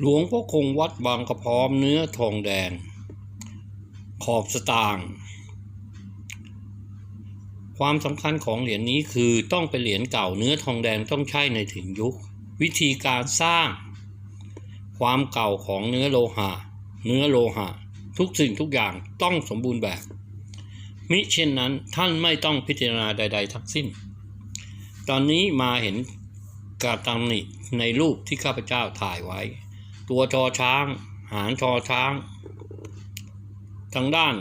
หลวงพ่อคงวัดบางกระพร้อมเนื้อทองแดง ขอบสตางค์ความสำคัญของเหรียญนี้คือต้องเป็นเหรียญเก่าเนื้อทองแดงต้องใช้ในถึงยุค วิธีการสร้าง ความเก่าของเนื้อโลหะ เนื้อโลหะ ทุกสิ่งทุกอย่างต้องสมบูรณ์แบบ มิเช่นนั้นท่านไม่ต้องพิจารณาใด ๆ ทั้งสิ้น ตอนนี้มาเห็นกาตำหนิในรูปที่ข้าพเจ้าถ่ายไว้ ตัวชอช้าง หางชอช้าง ทางด้าน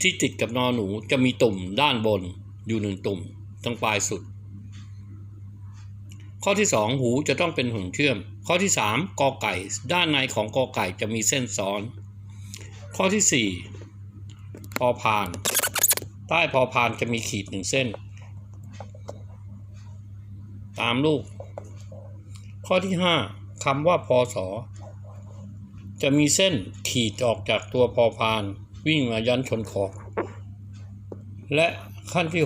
ที่ติดกับนอหนูจะมีตุ่มด้านบนอยู่หนึ่งตุ่มตรงปลายสุด ข้อที่สองหูจะต้องเป็นหุ่นเชื่อม ข้อที่สามกอไก่ ด้านในของกอไก่จะมีเส้นซ้อน ข้อที่สี่พอพาน ใต้พอพานจะมีขีดหนึ่งเส้น ตามรูปข้อที่ห้าคำว่าพอสอ จะมีเส้นขีดออกจากตัวพอพาน วิ่งมายันชนขอบ และขั้นที่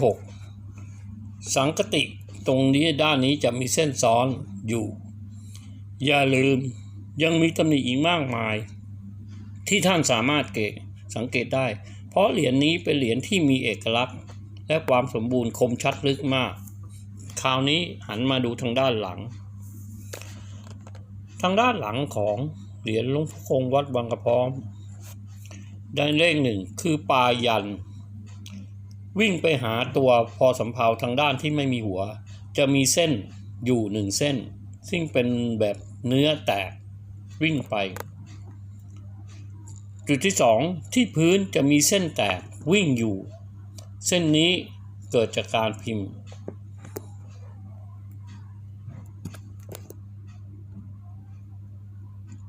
6 สังกติตรงนี้ด้านนี้จะมีเส้นซ้อนอยู่ อย่าลืมยังมีตำหนิอีกมากมาย ที่ท่านสามารถเกะสังเกตได้ เพราะเหรียญนี้เป็นเหรียญที่มีเอกลักษณ์ และความสมบูรณ์คมชัดลึกมาก คราวนี้หันมาดูทางด้านหลัง ทางด้านหลังของ เหรียญหลวงพ่อคงวัดบางกระพร้อม ได้เลขหนึ่งคือปลายัน วิ่งไปหาตัวพอสำเภาทางด้านที่ไม่มีหัว จะมีเส้นอยู่หนึ่งเส้น ซึ่งเป็นแบบเนื้อแตกวิ่งไป จุดที่สองที่พื้นจะมีเส้นแตกวิ่งอยู่ เส้นนี้เกิดจากการพิมพ์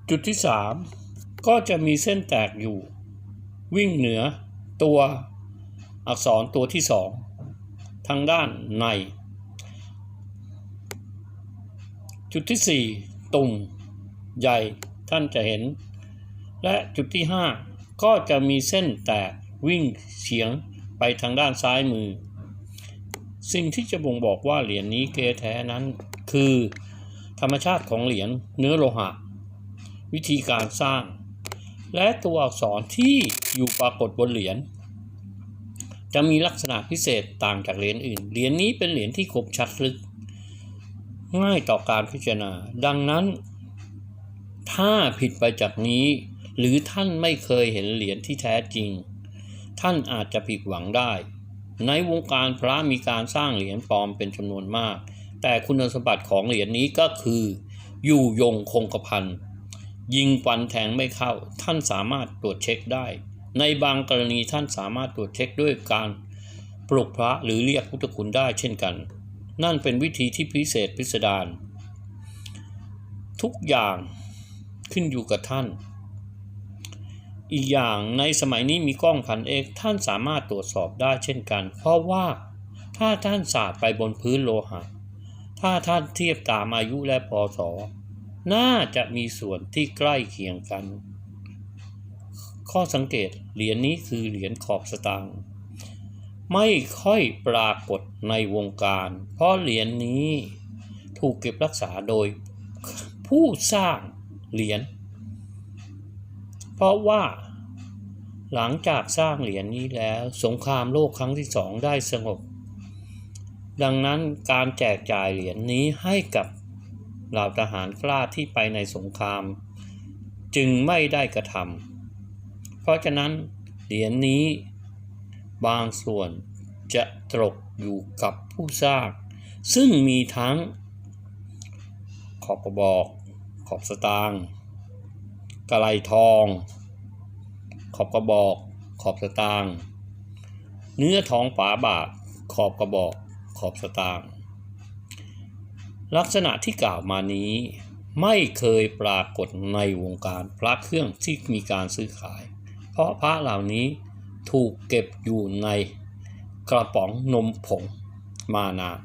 จุดที่สามก็จะมีเส้นแตกอยู่ วิ่งเหนือตัวอักษรตัวที่สองทางด้านใน จุดที่สี่ตุ่มใหญ่ท่านจะเห็น และจุดที่ห้าก็จะมีเส้นแตกวิ่งเฉียงไปทางด้านซ้ายมือ สิ่งที่จะบ่งบอกว่าเหรียญนี้เกแท้นั้น คือ ธรรมชาติของเหรียญเนื้อโลหะ วิธีการสร้าง และตัวอักษรที่อยู่ปรากฏบนเหรียญจะมีลักษณะพิเศษต่างจากเหรียญอื่น เหรียญนี้เป็นเหรียญที่คมชัดลึก ง่ายต่อการพิจารณา ดังนั้น ถ้าผิดไปจากนี้ หรือท่านไม่เคยเห็นเหรียญที่แท้จริง ท่านอาจจะผิดหวังได้ ในวงการพระมีการสร้างเหรียญปลอมเป็นจำนวนมาก แต่คุณสมบัติของเหรียญนี้ก็คือ อยู่ยงคงกระพัน ยิงฟันแทงไม่เข้า ท่านสามารถตรวจเช็คได้ ในบางกรณีท่านสามารถตรวจเช็คด้วยการปลุกพระหรือเรียกพุทธคุณได้เช่นกัน นั่นเป็นวิธีที่พิเศษพิสดารทุกอย่างขึ้นอยู่กับท่าน อีกอย่างในสมัยนี้มีกล้องพันเอกท่านสามารถตรวจสอบได้เช่นกัน เพราะว่าถ้าท่านสาดไปบนพื้นโลหะ ถ้าท่านเทียบตามอายุและพศ น่าจะมีส่วนที่ใกล้เคียงกัน ข้อสังเกตเหรียญนี้คือเหรียญขอบสตางค์ไม่ค่อยปรากฏในวงการ เพราะเหรียญนี้ถูกเก็บรักษาโดยผู้สร้างเหรียญ เพราะว่าหลังจากสร้างเหรียญนี้แล้วสงครามโลกครั้งที่สองได้สงบ ดังนั้นการแจกจ่ายเหรียญนี้ให้กับ เหล่าทหารกล้าที่ไปในสงคราม จึงไม่ได้กระทำเพราะฉะนั้นเหรียญนี้บางส่วนจะตกอยู่กับผู้สร้างซึ่งมีทั้ง ขอบกระบอก ขอบสตางค์กระไลทอง ขอบกระบอก ขอบสตางค์เนื้อทองฝาบาท ขอบกระบอก ขอบสตางค์ ลักษณะที่กล่าวมานี้ไม่เคยปรากฏในวงการพระเครื่องที่มีการซื้อขาย เพราะพระเหล่านี้ถูกเก็บอยู่ในกระป๋องนมผงมานาน